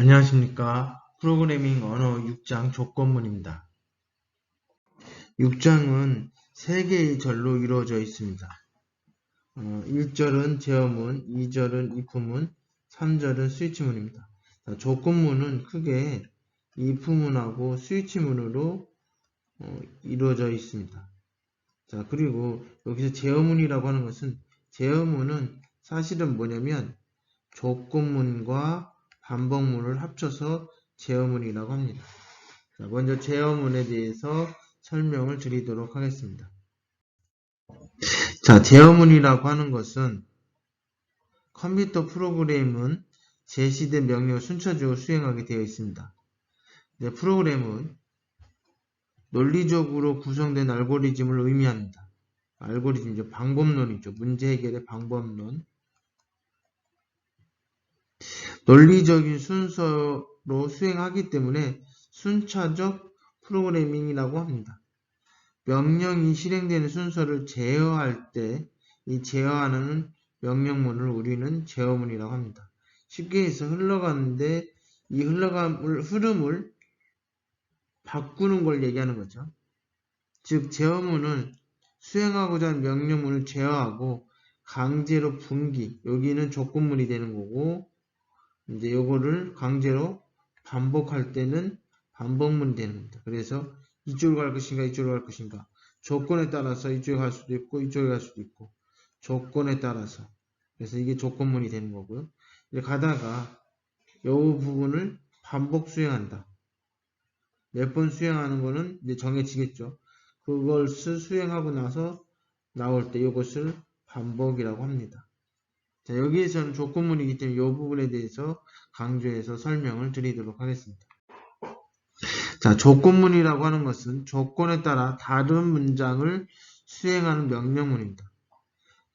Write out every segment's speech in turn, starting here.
안녕하십니까. 프로그래밍 언어 6장 조건문입니다. 6장은 3개의 절로 이루어져 있습니다. 어, 1절은 제어문, 2절은 if문, 3절은 스위치문입니다. 자, 조건문은 크게 if문하고 스위치문으로 어, 이루어져 있습니다. 자, 그리고 여기서 제어문이라고 하는 것은 제어문은 사실은 뭐냐면 조건문과 반복문을 합쳐서 제어문이라고 합니다. 자, 먼저 제어문에 대해서 설명을 드리도록 하겠습니다. 자, 제어문이라고 하는 것은 컴퓨터 프로그램은 제시된 명령을 순차적으로 수행하게 되어 있습니다. 네, 프로그램은 논리적으로 구성된 알고리즘을 의미합니다. 알고리즘이죠. 방법론이죠. 문제 해결의 방법론. 논리적인 순서로 수행하기 때문에 순차적 프로그래밍이라고 합니다. 명령이 실행되는 순서를 제어할 때 이 제어하는 명령문을 우리는 제어문이라고 합니다. 쉽게 해서 흘러가는데 이 흘러감을 흐름을 바꾸는 걸 얘기하는 거죠. 즉 제어문은 수행하고자 하는 명령문을 제어하고 강제로 분기 여기는 조건문이 되는 거고 이제 요거를 강제로 반복할 때는 반복문이 되는 겁니다. 그래서 이쪽으로 갈 것인가 이쪽으로 갈 것인가 조건에 따라서 이쪽에 갈 수도 있고 이쪽에 갈 수도 있고 조건에 따라서 그래서 이게 조건문이 되는 거고요. 이제 가다가 요 부분을 반복 수행한다. 몇 번 수행하는 거는 이제 정해지겠죠. 그것을 수행하고 나서 나올 때 이것을 반복이라고 합니다. 자, 여기에서는 조건문이기 때문에 이 부분에 대해서 강조해서 설명을 드리도록 하겠습니다. 자, 조건문이라고 하는 것은 조건에 따라 다른 문장을 수행하는 명령문입니다.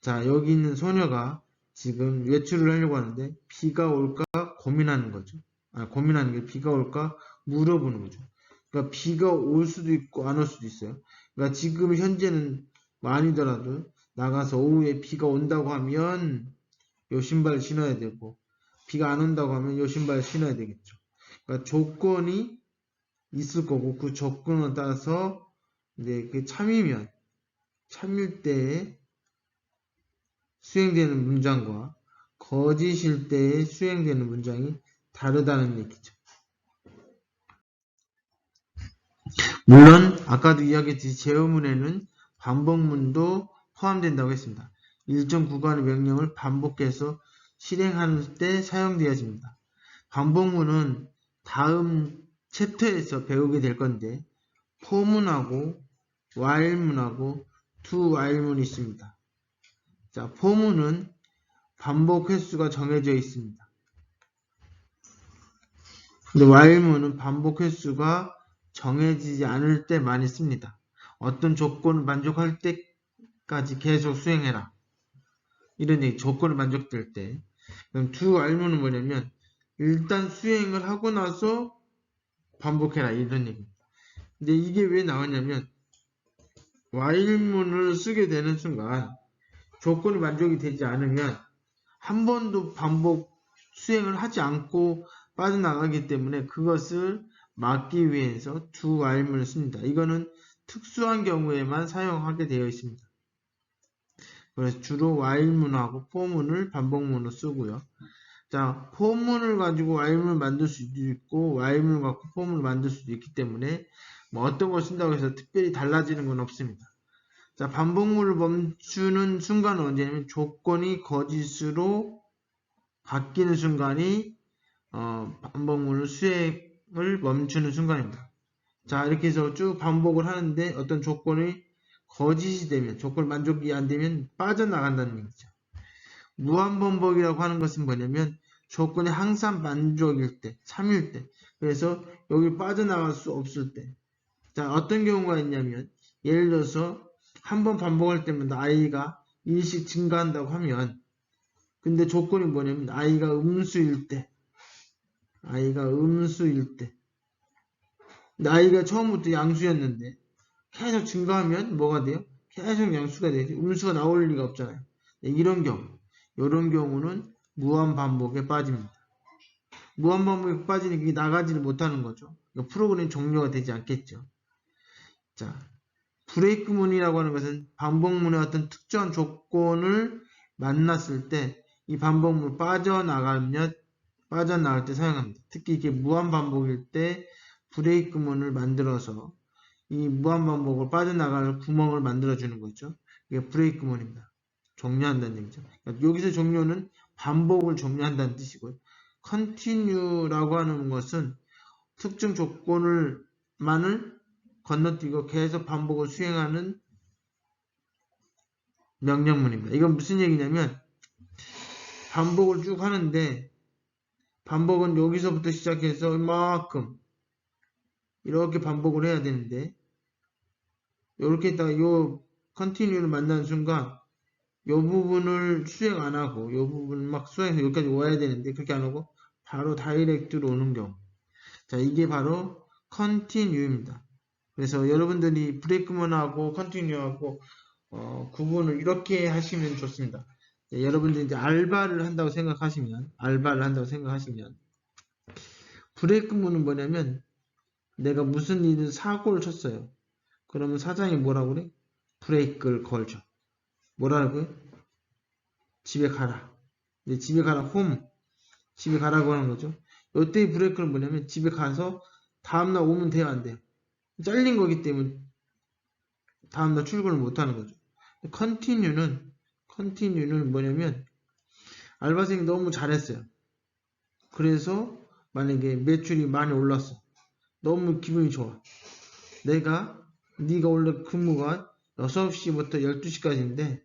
자, 여기 있는 소녀가 지금 외출을 하려고 하는데 비가 올까 고민하는 거죠. 아, 고민하는 게 비가 올까 물어보는 거죠. 그러니까 비가 올 수도 있고 안 올 수도 있어요. 그러니까 지금 현재는 아니더라도 나가서 오후에 비가 온다고 하면 요 신발 신어야 되고 비가 안 온다고 하면 요 신발 신어야 되겠죠. 그러니까 조건이 있을 거고 그 조건에 따라서 이제 그 참이면 참일 때에 수행되는 문장과 거짓일 때에 수행되는 문장이 다르다는 얘기죠. 물론 아까도 이야기했듯이 제어문에는 반복문도 포함된다고 했습니다. 일정 구간의 명령을 반복해서 실행하는 때 사용되어집니다. 반복문은 다음 챕터에서 배우게 될 건데 포문하고 while문하고 to while문이 있습니다. 자, 포문은 반복 횟수가 정해져 있습니다. 근데 while문은 반복 횟수가 정해지지 않을 때 많이 씁니다. 어떤 조건을 만족할 때까지 계속 수행해라. 이런 얘기, 조건을 만족될 때. 그럼 두 알문은 뭐냐면, 일단 수행을 하고 나서 반복해라. 이런 얘기입니다. 근데 이게 왜 나왔냐면, 와일문을 쓰게 되는 순간, 조건이 만족이 되지 않으면, 한 번도 반복 수행을 하지 않고 빠져나가기 때문에 그것을 막기 위해서 두 와일문을 씁니다. 이거는 특수한 경우에만 사용하게 되어 있습니다. 그래서 주로 while문하고 for문을 반복문으로 쓰고요. 자, for문을 가지고 while문을 만들 수도 있고 while문을 갖고 for문을 만들 수도 있기 때문에 뭐 어떤 걸 쓴다고 해서 특별히 달라지는 건 없습니다. 자, 반복문을 멈추는 순간은 언제냐면 조건이 거짓으로 바뀌는 순간이 어, 반복문을 수행을 멈추는 순간입니다. 자, 이렇게 해서 쭉 반복을 하는데 어떤 조건이 거짓이 되면 조건 만족이 안 되면 빠져나간다는 얘기죠. 무한반복이라고 하는 것은 뭐냐면 조건이 항상 만족일 때, 3일 때. 그래서 여기 빠져나갈 수 없을 때. 자, 어떤 경우가 있냐면 예를 들어서 한 번 반복할 때마다 아이가 일씩 증가한다고 하면 근데 조건이 뭐냐면 아이가 음수일 때 아이가 음수일 때 아이가 처음부터 양수였는데 계속 증가하면 뭐가 돼요? 계속 양수가 되지. 음수가 나올 리가 없잖아요. 네, 이런 경우, 이런 경우는 무한 반복에 빠집니다. 무한반복이 빠지니 그게 나가지를 못하는 거죠. 이거 프로그램 종료가 되지 않겠죠. 자, 브레이크문이라고 하는 것은 반복문의 어떤 특정한 조건을 만났을 때 이 반복문 빠져나가면 빠져나갈 때 사용합니다. 특히 이게 무한반복일 때 브레이크문을 만들어서 이 무한반복을 빠져나갈 구멍을 만들어 주는 거죠. 이게 브레이크문입니다. 종료한다는 얘기죠. 그러니까 여기서 종료는 반복을 종료한다는 뜻이고요. continue라고 하는 것은 특정 조건을 만을 건너뛰고 계속 반복을 수행하는 명령문입니다. 이건 무슨 얘기냐면 반복을 쭉 하는데 반복은 여기서부터 시작해서 이만큼 이렇게 반복을 해야 되는데 이렇게 했다가 요 컨티뉴를 만나는 순간 요 부분을 수행 안 하고 요 부분 막 수행해서 여기까지 와야 되는데 그렇게 안 하고 바로 다이렉트로 오는 경우. 자 이게 바로 컨티뉴입니다. 그래서 여러분들이 브레이크먼하고 컨티뉴하고 어, 구분을 이렇게 하시면 좋습니다. 네, 여러분들이 이제 알바를 한다고 생각하시면 알바를 한다고 생각하시면 브레이크문은 뭐냐면 내가 무슨 일을 사고를 쳤어요 그러면 사장이 뭐라고 그래? 브레이크를 걸죠 뭐라고요? 집에 가라. 이제 집에 가라, 홈. 집에 가라고 하는 거죠. 이때의 브레이크는 뭐냐면 집에 가서 다음날 오면 돼요, 안 돼요? 잘린 거기 때문에 다음날 출근을 못 하는 거죠. 컨티뉴는, 컨티뉴는 뭐냐면 알바생이 너무 잘했어요. 그래서 만약에 매출이 많이 올랐어. 너무 기분이 좋아. 내가 네가 원래 근무가 6시부터 12시까지인데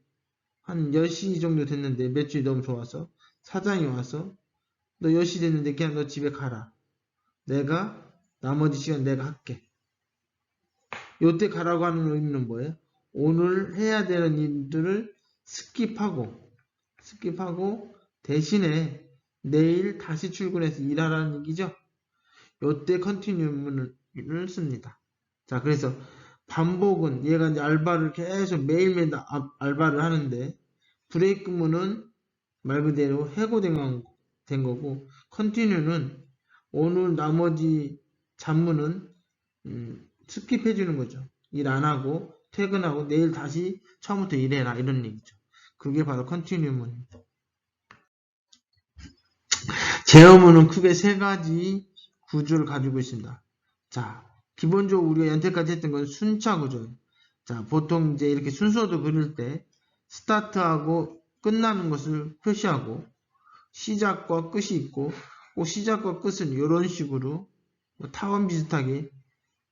한 10시 정도 됐는데 매출이 너무 좋아서 사장이 와서 너 10시 됐는데 그냥 너 집에 가라. 내가 나머지 시간 내가 할게. 요때 가라고 하는 의미는 뭐예요? 오늘 해야 되는 일들을 스킵하고 스킵하고 대신에 내일 다시 출근해서 일하라는 얘기죠. 요때 컨티뉴문을 씁니다. 자, 그래서 반복은 얘가 이제 알바를 계속 매일매일 아- 알바를 하는데 브레이크문은 말 그대로 해고된 건- 된 거고 컨티뉴는 오늘 나머지 잡무는 음, 스킵해 주는 거죠. 일 안 하고 퇴근하고 내일 다시 처음부터 일해라 이런 얘기죠. 그게 바로 컨티뉴문입니다. 제어문은 크게 세 가지 구조를 가지고 있습니다. 자, 기본적으로 우리가 연태까지 했던 건 순차 구조. 자, 보통 이제 이렇게 순서도 그릴 때 스타트하고 끝나는 것을 표시하고 시작과 끝이 있고 그 시작과 끝은 이런 식으로 뭐 타원 비슷하게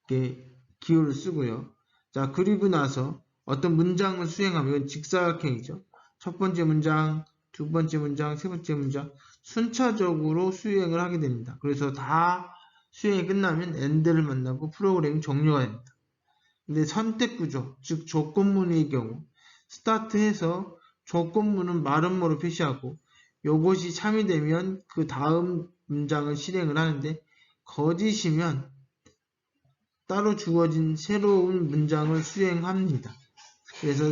이렇게 기호를 쓰고요. 자, 그리고 나서 어떤 문장을 수행하면 이건 직사각형이죠. 첫 번째 문장, 두 번째 문장, 세 번째 문장 순차적으로 수행을 하게 됩니다. 그래서 다 수행이 끝나면 end를 만나고 프로그램이 종료가 됩니다. 근데 선택 구조, 즉 조건문의 경우 스타트해서 조건문은 마름모로 표시하고 요것이 참이 되면 그 다음 문장을 실행을 하는데 거짓이면 따로 주어진 새로운 문장을 수행합니다. 그래서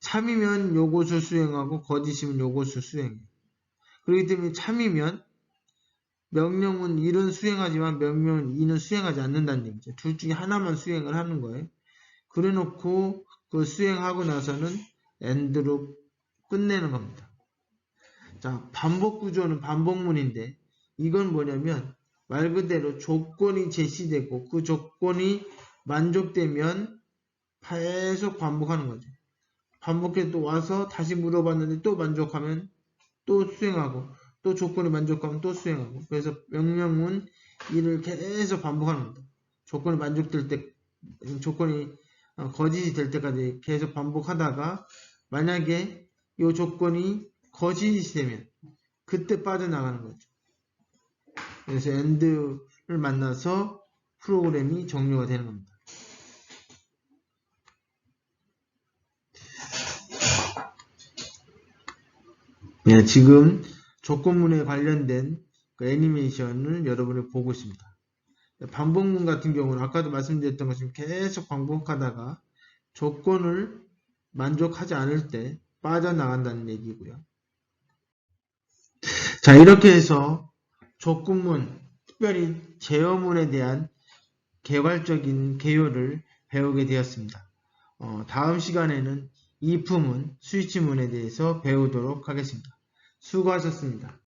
참이면 요것을 수행하고 거짓이면 요것을 수행해요. 그렇기 때문에 참이면 명령은 1은 수행하지만 명령은 2는 수행하지 않는다는 얘기죠. 둘 중에 하나만 수행을 하는 거예요. 그래 놓고 그 수행하고 나서는 end로 끝내는 겁니다. 자, 반복 구조는 반복문인데 이건 뭐냐면 말 그대로 조건이 제시되고 그 조건이 만족되면 계속 반복하는 거죠. 반복해 또 와서 다시 물어봤는데 또 만족하면 또 수행하고 또 조건이 만족하면 또 수행하고 그래서 명령문 이를 계속 반복하는 겁니다. 조건이 만족될 때 조건이 어, 거짓이 될 때까지 계속 반복하다가 만약에 이 조건이 거짓이 되면 그때 빠져나가는 거죠. 그래서 end를 만나서 프로그램이 종료가 되는 겁니다. 네, 지금 조건문에 관련된 그 애니메이션을 여러분이 보고 있습니다. 반복문 같은 경우는 아까도 말씀드렸던 것처럼 계속 반복하다가 조건을 만족하지 않을 때 빠져나간다는 얘기고요. 자, 이렇게 해서 족구문, 특별히 제어문에 대한 개괄적인 개요를 배우게 되었습니다. 어, 다음 시간에는 이품문, 스위치문에 대해서 배우도록 하겠습니다. 수고하셨습니다.